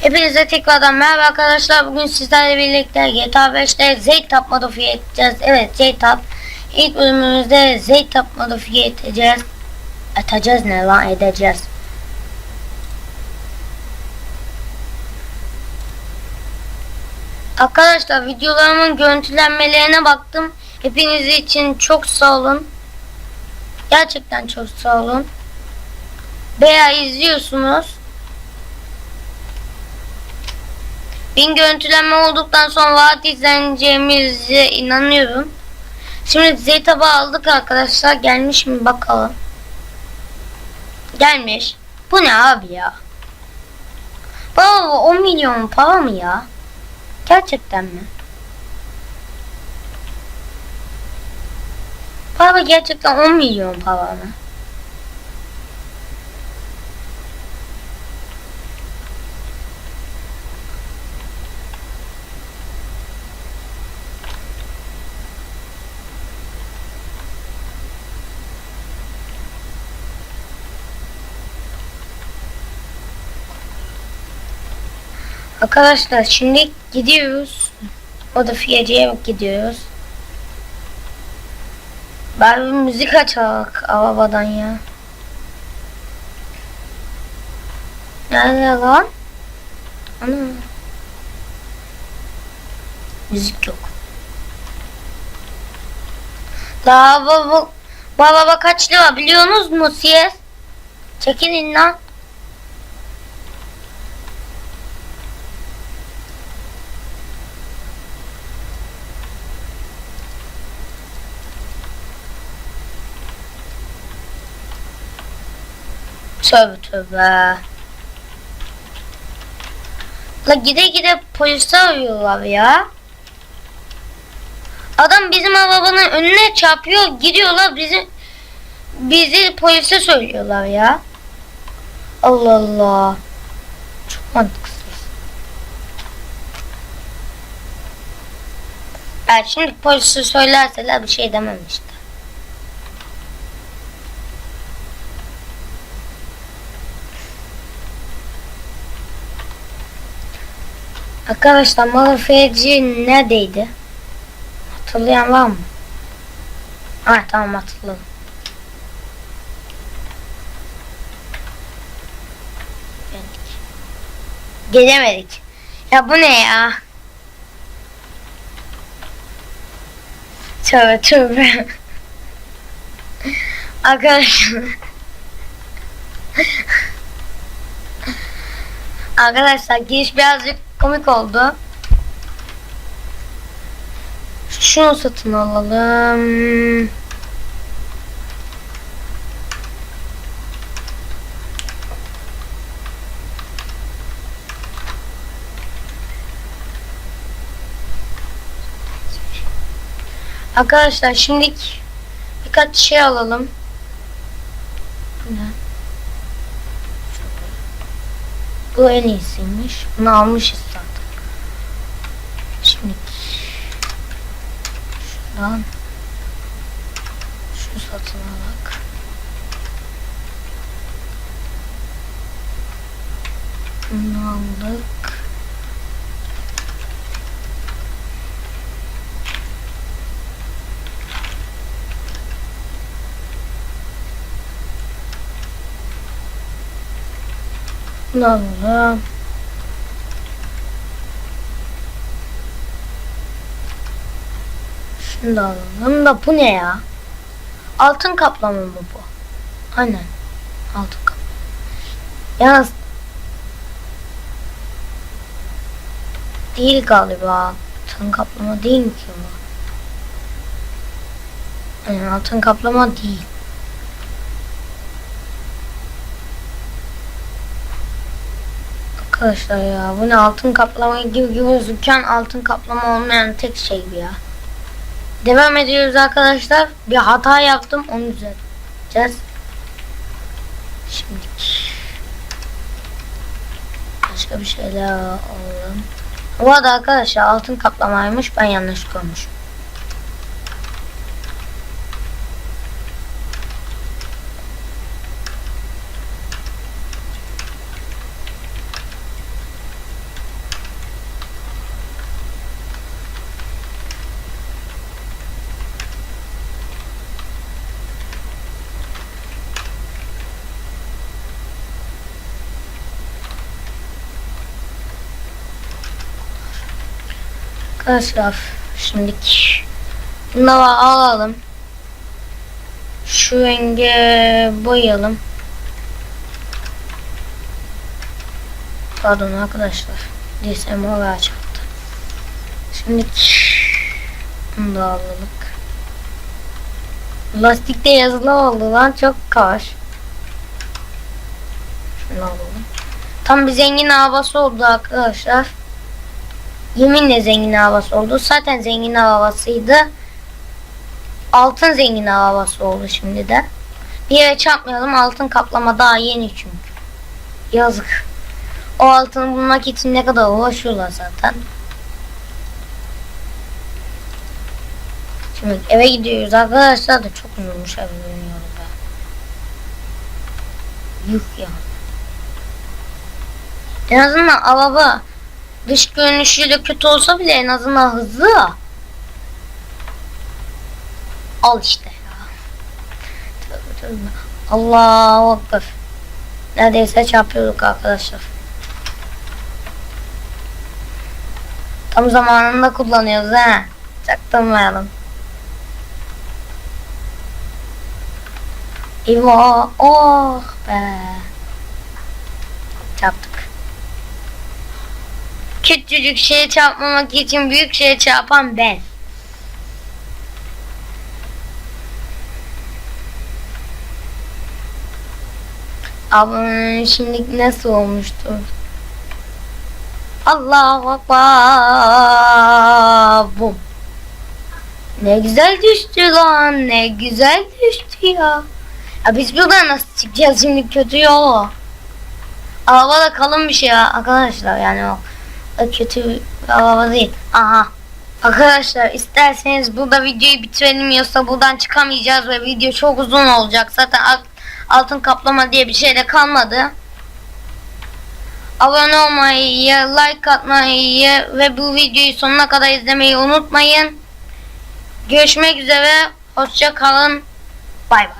Hepinize tekrardan merhaba arkadaşlar. Bugün sizlerle birlikte GTA 5'te Zeytap modifiye edeceğiz. Evet Zeytap. İlk bölümümüzde Zeytap modifiye edeceğiz. Edeceğiz ne lan edeceğiz. Arkadaşlar videolarımın görüntülenmelerine baktım. Hepiniz için çok sağ olun. Gerçekten çok sağ olun. Veya izliyorsunuz. Bin görüntülenme olduktan sonra rahat izleneceğimize inanıyorum. Şimdi Zeytab'ı aldık arkadaşlar. Gelmiş mi bakalım. Gelmiş. Bu ne abi ya? Baba 10 milyon para mı ya? Gerçekten mi? Para gerçekten 10 milyon para mı? Arkadaşlar şimdi gidiyoruz. O da fiyacıya gidiyoruz. Ben bir müzik açak arabadan ya. Nerede lan? Ana. Müzik yok. Daha baba, baba kaç lira biliyorsunuz mu siz? Çekilin lan. Tövbe tövbe. La gide gide polisi arıyorlar ya. Adam bizim arabanın önüne çarpıyor gidiyorlar bizi bizi polise söylüyorlar ya. Allah Allah. Çok mantıksız. Yani şimdi polise söylerseler bir şey demem işte. Arkadaşlar modificiyeci neredeydi? Hatırlayan var mı? Ha tamam hatırladım. Gelemedik. Ya bu ne ya? Tövbe tövbe. Arkadaşlar. Arkadaşlar giriş birazcık komik oldu. Şunu satın alalım. Arkadaşlar şimdi birkaç şey alalım. Bu ne? Bu en iyisiymiş. Bunu almışız zaten. Şimdi şuradan şu satın alak. Bunu aldık. Bunu alalım. Şunu da alalım da bu ne ya? Altın kaplama mı bu? Aynen. Altın kaplama. Yalnız değil galiba. Altın kaplama değil ki bu? Aynen altın kaplama değil. Arkadaşlar ya bu ne altın kaplama gibi gözüken altın kaplama olmayan tek şey ya. Devam ediyoruz arkadaşlar. Bir hata yaptım onu düzelteceğiz. Şimdi başka bir şeyler alalım. Bu arada arkadaşlar altın kaplamaymış ben yanlış görmüşüm. Arkadaşlar şimdi bunları alalım. Şu renge boyayalım. Pardon arkadaşlar. DSM oraya çarptı. Şimdi bunu da alalım. Lastikte yazılı oldu lan çok kar. Şunu alalım. Tam bir zengin havası oldu arkadaşlar. Yeminle zengin havası oldu. Zaten zengin havasıydı. Altın zengin havası oldu şimdi de. Bir yere çarpmayalım. Altın kaplama daha yeni çünkü. Yazık. O altını bulmak için ne kadar uğraşıyorlar zaten. Şimdi eve gidiyoruz arkadaşlar da çok yorulmuş eve dönüyoruz ben. Yuh ya. En azından araba dış görünüşüyle kötü olsa bile en azından hızlı. Al işte ya. Tövbe tövbe. Allahu Ekber. Neredeyse çarpıyorduk arkadaşlar. Tam zamanında kullanıyoruz ha. Çaktırmayalım. İvo, oh be. Çarptık. Küçücük şeye çarpmamak için büyük şeye çarpan ben. Abi şimdi nasıl olmuştu? Allahu Ekber. Bum. Ne güzel düştü lan. Ne güzel düştü ya. Ya biz buradan nasıl çıkacağız şimdi kötü yol. Araba da kalın bir şey ya arkadaşlar yani o kötü bir araba değil. Aha. Arkadaşlar isterseniz burada videoyu bitirelim yoksa buradan çıkamayacağız ve video çok uzun olacak. Zaten alt- altın kaplama diye bir şey de kalmadı. Abone olmayı, like atmayı ve bu videoyu sonuna kadar izlemeyi unutmayın. Görüşmek üzere. Hoşça kalın. Bay bay.